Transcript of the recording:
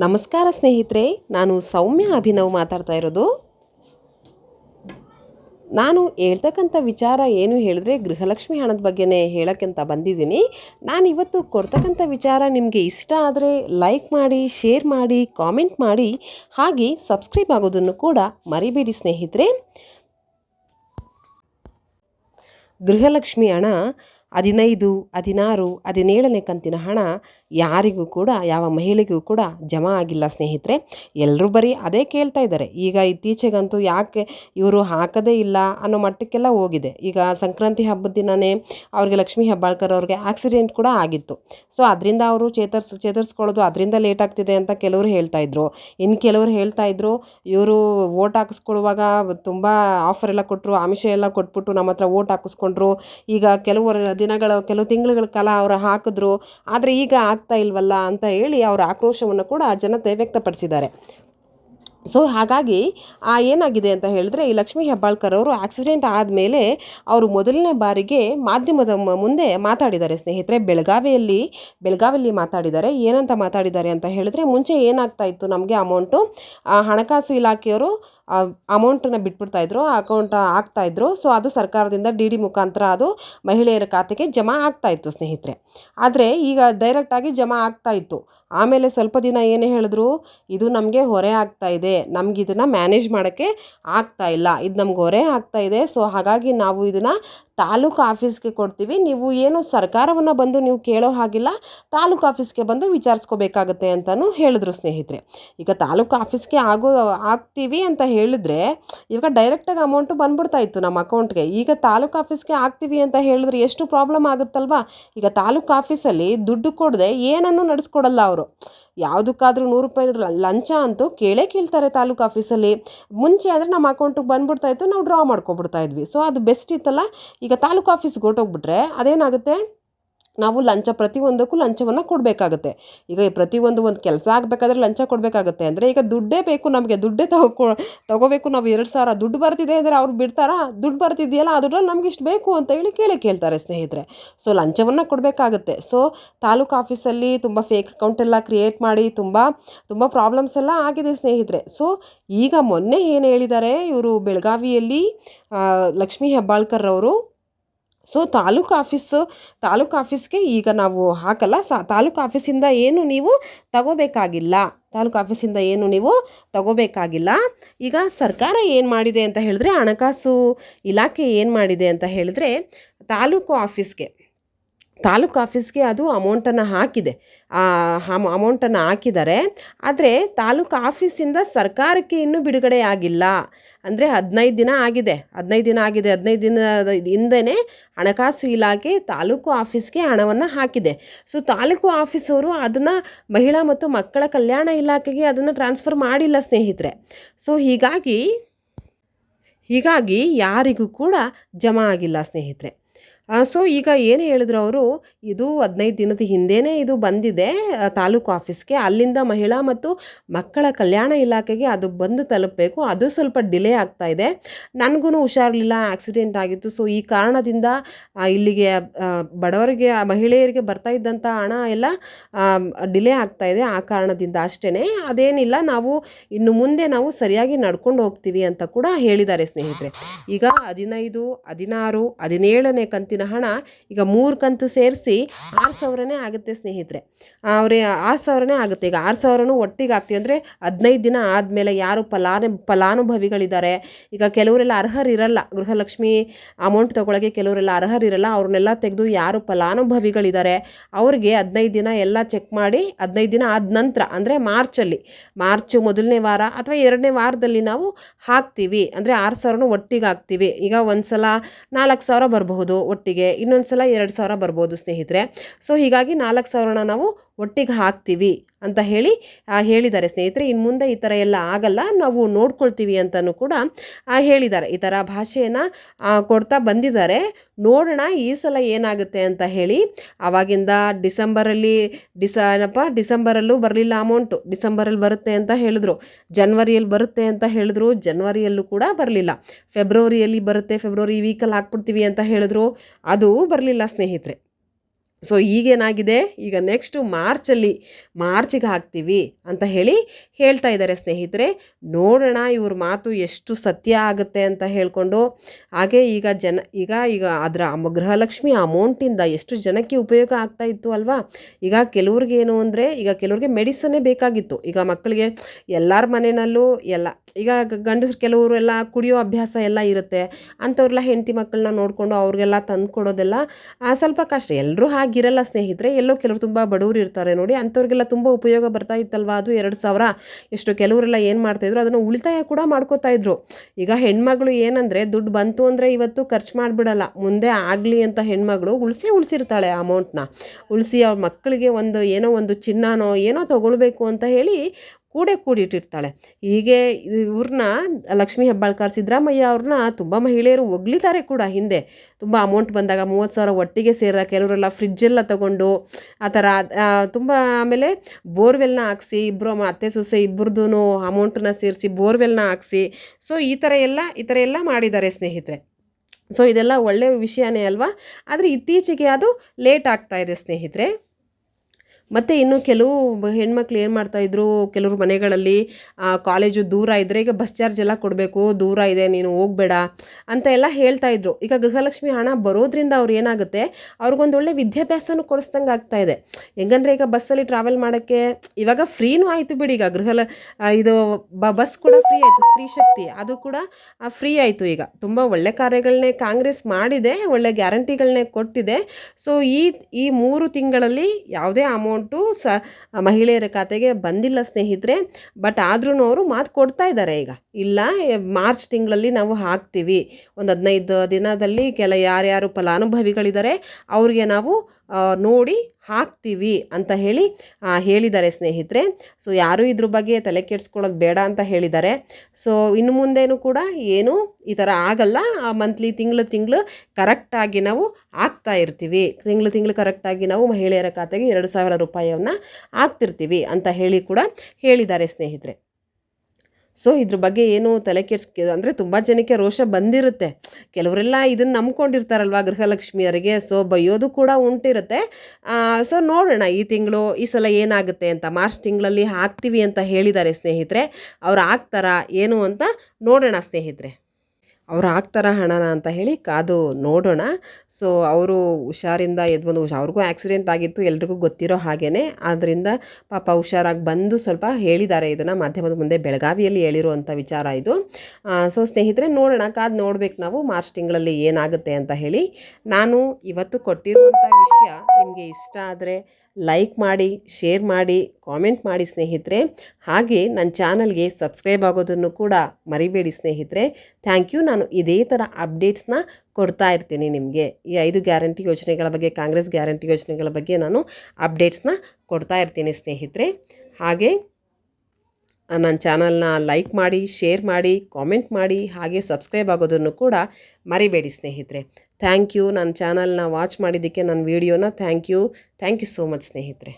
ನಮಸ್ಕಾರ ಸ್ನೇಹಿತರೆ, ನಾನು ಸೌಮ್ಯ ಅಭಿನವ್ ಮಾತಾಡ್ತಾ ಇರೋದು. ನಾನು ಹೇಳ್ತಕ್ಕಂಥ ವಿಚಾರ ಏನು ಹೇಳಿದ್ರೆ ಗೃಹಲಕ್ಷ್ಮಿ ಹಣದ ಬಗ್ಗೆನೇ ಹೇಳೋಕ್ಕಂತ ಬಂದಿದ್ದೀನಿ. ನಾನು ಇವತ್ತು ಕೊಡ್ತಕ್ಕಂಥ ವಿಚಾರ ನಿಮಗೆ ಇಷ್ಟ ಆದರೆ ಲೈಕ್ ಮಾಡಿ, ಶೇರ್ ಮಾಡಿ, ಕಾಮೆಂಟ್ ಮಾಡಿ, ಹಾಗೆ ಸಬ್ಸ್ಕ್ರೈಬ್ ಆಗೋದನ್ನು ಕೂಡ ಮರಿಬೇಡಿ ಸ್ನೇಹಿತರೆ. ಗೃಹಲಕ್ಷ್ಮಿ ಹಣ ಹದಿನೈದು, ಹದಿನಾರು, ಹದಿನೇಳನೇ ಕಂತಿನ ಹಣ ಯಾರಿಗೂ ಕೂಡ, ಯಾವ ಮಹಿಳೆಗೂ ಕೂಡ ಜಮಾ ಆಗಿಲ್ಲ ಸ್ನೇಹಿತರೆ. ಎಲ್ಲರೂ ಬರೀ ಅದೇ ಕೇಳ್ತಾ ಇದ್ದಾರೆ. ಈಗ ಇತ್ತೀಚೆಗಂತೂ ಯಾಕೆ ಇವರು ಹಾಕದೇ ಇಲ್ಲ ಅನ್ನೋ ಮಟ್ಟಕ್ಕೆಲ್ಲ ಹೋಗಿದೆ. ಈಗ ಸಂಕ್ರಾಂತಿ ಹಬ್ಬದ ದಿನವೇ ಅವ್ರಿಗೆ ಲಕ್ಷ್ಮೀ ಹೆಬ್ಬಾಳ್ಕರ್ ಅವ್ರಿಗೆ ಆಕ್ಸಿಡೆಂಟ್ ಕೂಡ ಆಗಿತ್ತು. ಸೊ, ಅದರಿಂದ ಅವರು ಚೇತರ್ಸ್, ಚೇತರಿಸ್ಕೊಳ್ಳೋದು ಅದರಿಂದ ಲೇಟ್ ಆಗ್ತಿದೆ ಅಂತ ಕೆಲವರು ಹೇಳ್ತಾ ಇದ್ರು. ಇನ್ನು ಕೆಲವರು ಹೇಳ್ತಾ ಇದ್ರು, ಇವರು ಓಟ್ ಹಾಕಿಸ್ಕೊಳ್ಳುವಾಗ ತುಂಬ ಆಫರ್ ಎಲ್ಲ ಕೊಟ್ಟರು ಆಮಿಷ ಎಲ್ಲ ಕೊಟ್ಬಿಟ್ಟು ನಮ್ಮ ಹತ್ರ ಓಟ್ ಹಾಕಿಸ್ಕೊಂಡ್ರು. ಈಗ ಕೆಲವು ದಿನಗಳ ಕೆಲವು ತಿಂಗಳುಗಳ ಕಾಲ ಅವರು ಹಾಕಿದ್ರು. ಆದರೆ ಈಗ ಆಗ್ತಾ ಇಲ್ವಲ್ಲ ಅಂತ ಹೇಳಿ ಅವರ ಆಕ್ರೋಶವನ್ನು ಕೂಡ ಜನತೆ ವ್ಯಕ್ತಪಡಿಸಿದ್ದಾರೆ. ಸೊ ಹಾಗಾಗಿ, ಆ ಏನಾಗಿದೆ ಅಂತ ಹೇಳಿದ್ರೆ, ಈ ಲಕ್ಷ್ಮೀ ಹೆಬ್ಬಾಳ್ಕರ್ ಅವರು ಆಕ್ಸಿಡೆಂಟ್ ಆದಮೇಲೆ ಅವರು ಮೊದಲನೇ ಬಾರಿಗೆ ಮಾಧ್ಯಮದ ಮುಂದೆ ಮಾತಾಡಿದ್ದಾರೆ ಸ್ನೇಹಿತರೆ. ಬೆಳಗಾವಿಯಲ್ಲಿ ಬೆಳಗಾವಿಯಲ್ಲಿ ಮಾತಾಡಿದ್ದಾರೆ. ಏನಂತ ಮಾತಾಡಿದ್ದಾರೆ ಅಂತ ಹೇಳಿದ್ರೆ, ಮುಂಚೆ ಏನಾಗ್ತಾ ಇತ್ತು ನಮಗೆ ಅಮೌಂಟು ಹಣಕಾಸು ಇಲಾಖೆಯವರು ಅಮೌಂಟನ್ನು ಬಿಟ್ಬಿಡ್ತಾ ಇದ್ರು ಅಕೌಂಟ್ ಆಗ್ತಾ ಇದ್ರು. ಸೊ ಅದು ಸರ್ಕಾರದಿಂದ ಡಿ ಡಿ ಮುಖಾಂತರ ಅದು ಮಹಿಳೆಯರ ಖಾತೆಗೆ ಜಮಾ ಆಗ್ತಾ ಇತ್ತು ಸ್ನೇಹಿತರೆ. ಆದರೆ ಈಗ ಡೈರೆಕ್ಟಾಗಿ ಜಮಾ ಆಗ್ತಾ ಇತ್ತು. ಆಮೇಲೆ ಸ್ವಲ್ಪ ದಿನ ಏನೇ ಹೇಳಿದ್ರು, ಇದು ನಮಗೆ ಹೊರೆ ಆಗ್ತಾ ಇದೆ. ನಮ್ಗೆ ಇದನ್ನು ಮ್ಯಾನೇಜ್ ಮಾಡೋಕ್ಕೆ ಆಗ್ತಾ ಇಲ್ಲ. ಇದು ನಮ್ಗೆ ಹೊರೆ ಆಗ್ತಾ ಇದೆ. ಸೊ ಹಾಗಾಗಿ ನಾವು ಇದನ್ನು ತಾಲೂಕು ಆಫೀಸ್ಗೆ ಕೊಡ್ತೀವಿ. ನೀವು ಏನು ಸರ್ಕಾರವನ್ನು ಬಂದು ನೀವು ಕೇಳೋ ಹಾಗಿಲ್ಲ, ತಾಲೂಕು ಆಫೀಸ್ಗೆ ಬಂದು ವಿಚಾರಿಸ್ಕೋಬೇಕಾಗತ್ತೆ ಅಂತಲೂ ಹೇಳಿದ್ರು ಸ್ನೇಹಿತರೆ. ಈಗ ತಾಲೂಕು ಆಫೀಸ್ಗೆ ಆಗೋ, ಆಗ್ತೀವಿ ಅಂತ ಹೇಳಿದ್ರೆ, ಇವಾಗ ಡೈರೆಕ್ಟಾಗಿ ಅಮೌಂಟು ಬಂದ್ಬಿಡ್ತಾ ಇತ್ತು ನಮ್ಮ ಅಕೌಂಟ್ಗೆ. ಈಗ ತಾಲೂಕು ಆಫೀಸ್ಗೆ ಆಗ್ತೀವಿ ಅಂತ ಹೇಳಿದ್ರೆ ಎಷ್ಟು ಪ್ರಾಬ್ಲಮ್ ಆಗುತ್ತಲ್ವಾ? ಈಗ ತಾಲೂಕು ಆಫೀಸಲ್ಲಿ ದುಡ್ಡು ಕೊಡದೆ ಏನನ್ನೂ ನಡೆಸ್ಕೊಡಲ್ಲ ಅವರು. ಯಾವುದಕ್ಕಾದ್ರೂ ನೂರು ರೂಪಾಯಿ ಲಂಚ ಅಂತೂ ಕೇಳೇ ಕೇಳ್ತಾರೆ ತಾಲೂಕು ಆಫೀಸಲ್ಲಿ. ಮುಂಚೆ ಅಂದರೆ ನಮ್ಮ ಅಕೌಂಟಿಗೆ ಬಂದ್ಬಿಡ್ತಾ ಇತ್ತು, ನಾವು ಡ್ರಾ ಮಾಡ್ಕೊಬಿಡ್ತಾ ಇದ್ವಿ. ಸೊ ಅದು ಬೆಸ್ಟ್ ಇತ್ತಲ್ಲ? ಈಗ ತಾಲೂಕು ಆಫೀಸ್ಗೆ ಹೊರ್ಟೋಗ್ಬಿಟ್ರೆ ಅದೇನಾಗುತ್ತೆ? ನಾವು ಲಂಚ ಪ್ರತಿಯೊಂದಕ್ಕೂ ಲಂಚವನ್ನು ಕೊಡಬೇಕಾಗುತ್ತೆ. ಈಗ ಪ್ರತಿಯೊಂದು ಒಂದು ಕೆಲಸ ಆಗಬೇಕಾದ್ರೆ ಲಂಚ ಕೊಡಬೇಕಾಗುತ್ತೆ. ಅಂದರೆ ಈಗ ದುಡ್ಡೇ ಬೇಕು ನಮಗೆ. ದುಡ್ಡೇ ತಗೋ ತಗೋಬೇಕು ನಾವು ಎರಡು ಸಾವಿರ. ದುಡ್ಡು ಬರ್ತಿದೆ ಅಂದರೆ ಅವ್ರು ಬಿಡ್ತಾರಾ? ದುಡ್ಡು ಬರ್ತಿದೆಯಲ್ಲ ಆ ದುಡ್ಡಲ್ಲಿ ನಮ್ಗೆ ಇಷ್ಟು ಬೇಕು ಅಂತ ಹೇಳಿ ಕೇಳಿ ಕೇಳ್ತಾರೆ ಸ್ನೇಹಿತರೆ. ಸೊ ಲಂಚವನ್ನು ಕೊಡಬೇಕಾಗುತ್ತೆ. ಸೊ ತಾಲೂಕು ಆಫೀಸಲ್ಲಿ ತುಂಬ ಫೇಕ್ ಅಕೌಂಟ್ ಎಲ್ಲ ಕ್ರಿಯೇಟ್ ಮಾಡಿ ತುಂಬ ತುಂಬ ಪ್ರಾಬ್ಲಮ್ಸ್ ಎಲ್ಲ ಆಗಿದೆ ಸ್ನೇಹಿತರೆ. ಸೊ ಈಗ ಮೊನ್ನೆ ಏನು ಹೇಳಿದ್ದಾರೆ ಇವರು ಬೆಳಗಾವಿಯಲ್ಲಿ ಲಕ್ಷ್ಮೀ ಹೆಬ್ಬಾಳ್ಕರ್ ಅವರು ಸೊ ತಾಲೂಕು ಆಫೀಸು, ತಾಲೂಕು ಆಫೀಸ್ಗೆ ಈಗ ನಾವು ಹಾಕಲ್ಲ. ಸಾ, ತಾಲೂಕು ಆಫೀಸಿಂದ ಏನು ನೀವು ತಗೋಬೇಕಾಗಿಲ್ಲ. ತಾಲೂಕು ಆಫೀಸಿಂದ ಏನು ನೀವು ತಗೋಬೇಕಾಗಿಲ್ಲ. ಈಗ ಸರ್ಕಾರ ಏನು ಮಾಡಿದೆ ಅಂತ ಹೇಳಿದ್ರೆ ಹಣಕಾಸು ಇಲಾಖೆ ಏನು ಮಾಡಿದೆ ಅಂತ ಹೇಳಿದ್ರೆ ತಾಲೂಕು ಆಫೀಸ್ಗೆ ತಾಲೂಕು ಆಫೀಸ್ಗೆ ಅದು ಅಮೌಂಟನ್ನು ಹಾಕಿದೆ. ಅಮೌಂಟನ್ನು ಹಾಕಿದ್ದಾರೆ. ಆದರೆ ತಾಲೂಕು ಆಫೀಸಿಂದ ಸರ್ಕಾರಕ್ಕೆ ಇನ್ನೂ ಬಿಡುಗಡೆ ಆಗಿಲ್ಲ. ಅಂದರೆ ಹದಿನೈದು ದಿನ ಆಗಿದೆ. ಹದಿನೈದು ದಿನ ಆಗಿದೆ. ಹದಿನೈದು ದಿನದ ಹಿಂದೆಯೇ ಹಣಕಾಸು ಇಲಾಖೆ ತಾಲೂಕು ಆಫೀಸ್ಗೆ ಹಣವನ್ನು ಹಾಕಿದೆ. ಸೊ, ತಾಲೂಕು ಆಫೀಸವರು ಅದನ್ನು ಮಹಿಳಾ ಮತ್ತು ಮಕ್ಕಳ ಕಲ್ಯಾಣ ಇಲಾಖೆಗೆ ಅದನ್ನು ಟ್ರಾನ್ಸ್ಫರ್ ಮಾಡಿಲ್ಲ ಸ್ನೇಹಿತರೆ. ಸೊ, ಹೀಗಾಗಿ ಹೀಗಾಗಿ ಯಾರಿಗೂ ಕೂಡ ಜಮಾ ಆಗಿಲ್ಲ ಸ್ನೇಹಿತರೆ. ಸೊ ಈಗ ಏನು ಹೇಳಿದ್ರು ಅವರು, ಇದು ಹದಿನೈದು ದಿನದ ಹಿಂದೆಯೇ ಇದು ಬಂದಿದೆ ತಾಲೂಕು ಆಫೀಸ್ಗೆ. ಅಲ್ಲಿಂದ ಮಹಿಳಾ ಮತ್ತು ಮಕ್ಕಳ ಕಲ್ಯಾಣ ಇಲಾಖೆಗೆ ಅದು ಬಂದು ತಲುಪಬೇಕು. ಅದು ಸ್ವಲ್ಪ ಡಿಲೇ ಆಗ್ತಾ ಇದೆ. ನನಗೂ ಹುಷಾರಿಲ್ಲ ಆಕ್ಸಿಡೆಂಟ್ ಆಗಿತ್ತು. ಸೊ ಈ ಕಾರಣದಿಂದ ಇಲ್ಲಿಗೆ ಬಡವರಿಗೆ ಮಹಿಳೆಯರಿಗೆ ಬರ್ತಾ ಇದ್ದಂಥ ಹಣ ಎಲ್ಲ ಡಿಲೇ ಆಗ್ತಾ ಇದೆ. ಆ ಕಾರಣದಿಂದ ಅಷ್ಟೇ ಅದೇನಿಲ್ಲ, ನಾವು ಇನ್ನು ಮುಂದೆ ನಾವು ಸರಿಯಾಗಿ ನಡ್ಕೊಂಡು ಹೋಗ್ತೀವಿ ಅಂತ ಕೂಡ ಹೇಳಿದ್ದಾರೆ ಸ್ನೇಹಿತರೆ. ಈಗ ಹದಿನೈದು, ಹದಿನಾರು, ಹದಿನೇಳನೇ ಕಂತಿನ ಹಣ ಈಗ ಮೂರು ಕಂತು ಸೇರಿಸಿ ಆರು ಸಾವಿರನೇ ಆಗುತ್ತೆ ಸ್ನೇಹಿತರೆ. ಅವ್ರೆ, ಆರು ಸಾವಿರನೇ ಆಗುತ್ತೆ. ಈಗ ಆರು ಸಾವಿರನೂ ಒಟ್ಟಿಗೆ ಆಗ್ತೀವಿ ಅಂದರೆ ಹದಿನೈದು ದಿನ ಆದಮೇಲೆ ಯಾರು ಫಲಾನು, ಫಲಾನುಭವಿಗಳಿದ್ದಾರೆ. ಈಗ ಕೆಲವರೆಲ್ಲ ಅರ್ಹರಿರಲ್ಲ ಗೃಹಲಕ್ಷ್ಮಿ ಅಮೌಂಟ್ ತೊಗೊಳಕ್ಕೆ ಕೆಲವರೆಲ್ಲ ಅರ್ಹರಿರಲ್ಲ ಅವ್ರನ್ನೆಲ್ಲ ತೆಗೆದು ಯಾರು ಫಲಾನುಭವಿಗಳಿದ್ದಾರೆ. ಅವ್ರಿಗೆ ಹದಿನೈದು ದಿನ ಎಲ್ಲ ಚೆಕ್ ಮಾಡಿ ಹದಿನೈದು ದಿನ ಆದ ನಂತರ ಅಂದರೆ ಮಾರ್ಚಲ್ಲಿ, ಮಾರ್ಚ್ ಮೊದಲನೇ ವಾರ ಅಥವಾ ಎರಡನೇ ವಾರದಲ್ಲಿ ನಾವು ಹಾಕ್ತೀವಿ. ಅಂದರೆ ಆರು ಸಾವಿರನೂ ಒಟ್ಟಿಗೆ ಹಾಕ್ತೀವಿ. ಈಗ ಒಂದು ಸಲ ನಾಲ್ಕು ಸಾವಿರ ಬರಬಹುದು. ಒಟ್ಟಿಗೆ ಇನ್ನೊಂದು ಸಲ ಎರಡು ಸಾವಿರ ಬರ್ಬೋದು ಸ್ನೇಹಿತರೆ. ಸೊ ಹೀಗಾಗಿ ನಾಲ್ಕು ಸಾವಿರನ ನಾವು ಒಟ್ಟಿಗೆ ಹಾಕ್ತೀವಿ. ಅಂತ ಹೇಳಿ ಹೇಳಿದ್ದಾರೆ. ಸ್ನೇಹಿತರೆ ಇನ್ನು ಮುಂದೆ ಈ ಥರ ಎಲ್ಲ ಆಗಲ್ಲ. ನಾವು ನೋಡ್ಕೊಳ್ತೀವಿ ಅಂತಲೂ ಕೂಡ ಹೇಳಿದ್ದಾರೆ. ಈ ಥರ ಭಾಷೆಯನ್ನು ಕೊಡ್ತಾ ಬಂದಿದ್ದಾರೆ. ನೋಡೋಣ, ಈ ಸಲ ಏನಾಗುತ್ತೆ ಅಂತ ಹೇಳಿ ಆವಾಗಿಂದ ಡಿಸೆಂಬರಲ್ಲಿ ಡಿಸ, ಏನಪ್ಪ, ಡಿಸೆಂಬರಲ್ಲೂ ಬರಲಿಲ್ಲ ಅಮೌಂಟು ಡಿಸೆಂಬರಲ್ಲಿ ಬರುತ್ತೆ ಅಂತ ಹೇಳಿದ್ರು. ಜನ್ವರಿಯಲ್ಲಿ ಬರುತ್ತೆ ಅಂತ ಹೇಳಿದ್ರು. ಜನ್ವರಿಯಲ್ಲೂ ಕೂಡ ಬರಲಿಲ್ಲ. ಫೆಬ್ರವರಿಯಲ್ಲಿ ಬರುತ್ತೆ, ಫೆಬ್ರವರಿ ವೀಕಲ್ಲಿ ಹಾಕ್ಬಿಡ್ತೀವಿ ಅಂತ ಹೇಳಿದ್ರು. ಅದು ಬರಲಿಲ್ಲ ಸ್ನೇಹಿತರೆ. ಸೊ ಈಗೇನಾಗಿದೆ? ಈಗ ನೆಕ್ಸ್ಟು ಮಾರ್ಚಲ್ಲಿ ಮಾರ್ಚಿಗೆ ಹಾಕ್ತೀವಿ ಅಂತ ಹೇಳಿ ಹೇಳ್ತಾ ಇದ್ದಾರೆ ಸ್ನೇಹಿತರೆ. ನೋಡೋಣ ಇವ್ರ ಮಾತು ಎಷ್ಟು ಸತ್ಯ ಆಗುತ್ತೆ ಅಂತ ಹೇಳಿಕೊಂಡು. ಹಾಗೆ ಈಗ ಜನ, ಈಗ ಈಗ ಅದರ ಗೃಹಲಕ್ಷ್ಮಿ ಅಮೌಂಟಿಂದ ಎಷ್ಟು ಜನಕ್ಕೆ ಉಪಯೋಗ ಆಗ್ತಾ ಇತ್ತು ಅಲ್ವಾ? ಈಗ ಕೆಲವ್ರಿಗೆ ಏನು ಅಂದರೆ, ಈಗ ಕೆಲವ್ರಿಗೆ ಮೆಡಿಸನ್ನೇ ಬೇಕಾಗಿತ್ತು. ಈಗ ಮಕ್ಕಳಿಗೆ ಎಲ್ಲರ ಮನೆಯಲ್ಲೂ ಎಲ್ಲ, ಈಗ ಗಂಡಸರು ಕೆಲವರು ಎಲ್ಲ ಕುಡಿಯೋ ಅಭ್ಯಾಸ ಎಲ್ಲ ಇರುತ್ತೆ. ಅಂಥವ್ರೆಲ್ಲ ಹೆಂಡತಿ ಮಕ್ಕಳನ್ನ ನೋಡಿಕೊಂಡು ಅವ್ರಿಗೆಲ್ಲ ತಂದು ಕೊಡೋದೆಲ್ಲ ಸ್ವಲ್ಪ ಕಷ್ಟ. ಎಲ್ಲರೂ ಹಾಗಿರಲ್ಲ ಸ್ನೇಹಿತರೆ, ಎಲ್ಲೋ ಕೆಲವರು ತುಂಬ ಬಡವರು ಇರ್ತಾರೆ ನೋಡಿ, ಅಂಥವ್ರಿಗೆಲ್ಲ ತುಂಬ ಉಪಯೋಗ ಬರ್ತಾ ಇತ್ತಲ್ವಾ ಅದು ಎರಡು ಸಾವಿರ? ಎಷ್ಟು ಕೆಲವರೆಲ್ಲ ಏನು ಮಾಡ್ತಾಯಿದ್ರು ಅದನ್ನು ಉಳಿತಾಯ ಕೂಡ ಮಾಡ್ಕೋತಾ ಇದ್ರು. ಈಗ ಹೆಣ್ಮಗಳು ಏನಂದರೆ, ದುಡ್ಡು ಬಂತು ಅಂದರೆ ಇವತ್ತು ಖರ್ಚು ಮಾಡಿಬಿಡಲ್ಲ, ಮುಂದೆ ಆಗಲಿ ಅಂತ ಹೆಣ್ಮಗಳು ಉಳಿಸಿ ಉಳಿಸಿರ್ತಾಳೆ ಅಮೌಂಟ್ನ ಉಳಿಸಿ ಅವ್ರ ಮಕ್ಕಳಿಗೆ ಒಂದು ಏನೋ ಒಂದು ಚಿನ್ನನೋ ಏನೋ ತೊಗೊಳ್ಬೇಕು ಅಂತ ಹೇಳಿ ಕೂಡೆ ಕೂಡಿಟ್ಟಿರ್ತಾಳೆ. ಹೀಗೆ ಇವ್ರನ್ನ ಲಕ್ಷ್ಮೀ ಹೆಬ್ಬಾಳ್ಕರ್ ಸಿದ್ದರಾಮಯ್ಯ ಅವ್ರನ್ನ ತುಂಬ ಮಹಿಳೆಯರು ಒಗ್ಲಿದ್ದಾರೆ ಕೂಡ ಹಿಂದೆ. ತುಂಬ ಅಮೌಂಟ್ ಬಂದಾಗ ಮೂವತ್ತು ಸಾವಿರ ಒಟ್ಟಿಗೆ ಸೇರಿದ ಕೆಲವರೆಲ್ಲ ಫ್ರಿಜ್ಜೆಲ್ಲ ತಗೊಂಡು ಆ ಥರ ತುಂಬ ಆಮೇಲೆ ಬೋರ್ವೆಲ್ನ ಹಾಕ್ಸಿ ಇಬ್ಬರು ಅತ್ತೆ ಸೊಸೆ ಇಬ್ಬರದ್ದು ಅಮೌಂಟನ್ನ ಸೇರಿಸಿ ಬೋರ್ವೆಲ್ನ ಹಾಕ್ಸಿ ಸೊ ಈ ಥರ ಎಲ್ಲ, ಈ ಥರ ಎಲ್ಲ ಮಾಡಿದ್ದಾರೆ ಸ್ನೇಹಿತರೆ. ಸೊ ಇದೆಲ್ಲ ಒಳ್ಳೆಯ ವಿಷಯನೇ ಅಲ್ವಾ? ಆದರೆ ಇತ್ತೀಚೆಗೆ ಅದು ಲೇಟ್ ಆಗ್ತಾ ಇದೆ ಸ್ನೇಹಿತರೆ. ಮತ್ತು ಇನ್ನು ಕೆಲವು ಹೆಣ್ಮಕ್ಳು ಏನು ಮಾಡ್ತಾಯಿದ್ರು ಕೆಲವ್ರ ಮನೆಗಳಲ್ಲಿ ಕಾಲೇಜು ದೂರ ಇದ್ದರೆ ಈಗ ಬಸ್ ಚಾರ್ಜ್ ಎಲ್ಲ ಕೊಡಬೇಕು, ದೂರ ಇದೆ, ನೀನು ಹೋಗಬೇಡ ಅಂತ ಎಲ್ಲ ಹೇಳ್ತಾ ಇದ್ರು. ಈಗ ಗೃಹಲಕ್ಷ್ಮಿ ಹಣ ಬರೋದ್ರಿಂದ ಅವ್ರು ಏನಾಗುತ್ತೆ, ಅವ್ರಿಗೊಂದು ಒಳ್ಳೆ ವಿದ್ಯಾಭ್ಯಾಸನೂ ಕೊಡಿಸ್ದಂಗೆ ಆಗ್ತಾ ಇದೆ. ಹೆಂಗಂದ್ರೆ ಈಗ ಬಸ್ಸಲ್ಲಿ ಟ್ರಾವೆಲ್ ಮಾಡೋಕ್ಕೆ, ಇವಾಗ ಫ್ರೀನೂ ಆಯಿತು ಬಿಡಿ. ಈಗ ಗೃಹಲ ಇದು ಬಸ್ ಕೂಡ ಫ್ರೀ ಆಯಿತು, ಸ್ತ್ರೀ ಶಕ್ತಿ. ಅದು ಕೂಡ ಫ್ರೀ ಆಯಿತು ಈಗ. ತುಂಬ ಒಳ್ಳೆ ಕಾರ್ಯಗಳನ್ನೇ ಕಾಂಗ್ರೆಸ್ ಮಾಡಿದೆ, ಒಳ್ಳೆ ಗ್ಯಾರಂಟಿಗಳನ್ನೇ ಕೊಟ್ಟಿದೆ. ಸೊ ಈ ಈ ಮೂರು ತಿಂಗಳಲ್ಲಿ ಯಾವುದೇ ಅಮೌಂಟು ಸ, ಮಹಿಳೆಯರ ಖಾತೆಗೆ ಬಂದಿಲ್ಲ ಸ್ನೇಹಿತರೆ, ಬಟ್ ಆದ್ರೂ ಅವರು ಮಾತು ಕೊಡ್ತಾ ಇದ್ದಾರೆ ಈಗ. ಇಲ್ಲ, ಮಾರ್ಚ್ ತಿಂಗಳಲ್ಲಿ ನಾವು ಹಾಕ್ತೀವಿ. ಒಂದು ಹದಿನೈದು ದಿನದಲ್ಲಿ ಕೆಲ ಯಾರ್ಯಾರು ಫಲಾನುಭವಿಗಳಿದ್ದಾರೆ, ಅವ್ರಿಗೆ ನಾವು ನೋಡಿ ಹಾಕ್ತೀವಿ ಅಂತ ಹೇಳಿ ಹೇಳಿದ್ದಾರೆ ಸ್ನೇಹಿತರೆ. ಸೊ ಯಾರೂ ಇದ್ರ ಬಗ್ಗೆ ತಲೆ ಕೆಡಿಸ್ಕೊಳ್ಳೋದು ಬೇಡ ಅಂತ ಹೇಳಿದ್ದಾರೆ. ಸೊ ಇನ್ನು ಮುಂದೇನು ಕೂಡ ಏನು ಈ ಥರ ಆಗಲ್ಲ. ಮಂತ್ಲಿ ತಿಂಗಳು ತಿಂಗಳು ಕರೆಕ್ಟಾಗಿ ನಾವು ಹಾಕ್ತಾ ಇರ್ತೀವಿ. ತಿಂಗಳು ತಿಂಗಳು ಕರೆಕ್ಟಾಗಿ ನಾವು ಮಹಿಳೆಯರ ಖಾತೆಗೆ ಎರಡು ಸಾವಿರ ರೂಪಾಯಿಯನ್ನು ಹಾಕ್ತಿರ್ತೀವಿ ಅಂತ ಹೇಳಿ ಕೂಡ ಹೇಳಿದ್ದಾರೆ ಸ್ನೇಹಿತರೆ. ಸೊ ಇದ್ರ ಬಗ್ಗೆ ಏನು ತಲೆ ಕೆಡ್ಸ್ಕೆ, ಅಂದರೆ ತುಂಬ ಜನಕ್ಕೆ ರೋಷ ಬಂದಿರುತ್ತೆ. ಕೆಲವರೆಲ್ಲ ಇದನ್ನು ನಂಬ್ಕೊಂಡಿರ್ತಾರಲ್ವ ಗೃಹಲಕ್ಷ್ಮಿಯರಿಗೆ ಸೊ ಬೈಯೋದು ಕೂಡ ಉಂಟಿರುತ್ತೆ. ಸೊ ನೋಡೋಣ ಈ ತಿಂಗಳು, ಈ ಸಲ ಏನಾಗುತ್ತೆ ಅಂತ. ಮಾರ್ಚ್ ತಿಂಗಳಲ್ಲಿ ಹಾಕ್ತೀವಿ ಅಂತ ಹೇಳಿದ್ದಾರೆ ಸ್ನೇಹಿತರೆ. ಅವ್ರು ಹಾಕ್ತಾರಾ, ಏನು ಅಂತ ನೋಡೋಣ ಸ್ನೇಹಿತರೆ. ಅವ್ರು ಹಾಕ್ತಾರ ಹಣನ ಅಂತ ಹೇಳಿ ಕಾದು ನೋಡೋಣ. ಸೊ ಅವರು ಹುಷಾರಿಂದ ಎದ್ದು ಬಂದು ಅವ್ರಿಗೂ ಆಕ್ಸಿಡೆಂಟ್ ಆಗಿತ್ತು, ಎಲ್ರಿಗೂ ಗೊತ್ತಿರೋ ಹಾಗೇ ಆದ್ದರಿಂದ ಪಾಪ ಹುಷಾರಾಗಿ ಬಂದು ಸ್ವಲ್ಪ ಹೇಳಿದ್ದಾರೆ ಇದನ್ನು ಮಾಧ್ಯಮದ ಮುಂದೆ ಬೆಳಗಾವಿಯಲ್ಲಿ ಹೇಳಿರುವಂಥ ವಿಚಾರ ಇದು. ಸೊ ಸ್ನೇಹಿತರೆ, ನೋಡೋಣ, ಕಾದು ನೋಡ್ಬೇಕು ನಾವು ಮಾರ್ಚ್ ತಿಂಗಳಲ್ಲಿ ಏನಾಗುತ್ತೆ ಅಂತ ಹೇಳಿ. ನಾನು ಇವತ್ತು ಕೊಟ್ಟಿರುವಂಥ ವಿಷಯ ನಿಮಗೆ ಇಷ್ಟ ಆದರೆ ಲೈಕ್ ಮಾಡಿ, ಶೇರ್ ಮಾಡಿ, ಕಾಮೆಂಟ್ ಮಾಡಿ ಸ್ನೇಹಿತರೆ. ಹಾಗೆ ನನ್ನ ಚಾನಲ್ಗೆ ಸಬ್ಸ್ಕ್ರೈಬ್ ಆಗೋದನ್ನು ಕೂಡ ಮರಿಬೇಡಿ ಸ್ನೇಹಿತರೆ. Thank you. ನಾನು ಇದೇ ಥರ ಅಪ್ಡೇಟ್ಸ್ನ ಕೊಡ್ತಾ ಇರ್ತೀನಿ ನಿಮಗೆ. ಈ ಐದು ಗ್ಯಾರಂಟಿ ಯೋಜನೆಗಳ ಬಗ್ಗೆ, ಕಾಂಗ್ರೆಸ್ ಗ್ಯಾರಂಟಿ ಯೋಜನೆಗಳ ಬಗ್ಗೆ ನಾನು ಅಪ್ಡೇಟ್ಸ್ನ ಕೊಡ್ತಾ ಇರ್ತೀನಿ ಸ್ನೇಹಿತರೆ. ಹಾಗೆ ನನ್ನ ಚಾನಲ್ನ ಲೈಕ್ ಮಾಡಿ, ಶೇರ್ ಮಾಡಿ, ಕಾಮೆಂಟ್ ಮಾಡಿ, ಹಾಗೆ ಸಬ್ಸ್ಕ್ರೈಬ್ ಆಗೋದನ್ನು ಕೂಡ ಮರಿಬೇಡಿ ಸ್ನೇಹಿತರೆ. Thank you. ನನ್ನ ಚಾನಲ್ನ ವಾಚ್ ಮಾಡಿದ್ದಕ್ಕೆ ನನ್ನ ವೀಡಿಯೋನ thank you. Thank you so much ಸ್ನೇಹಿತರೆ.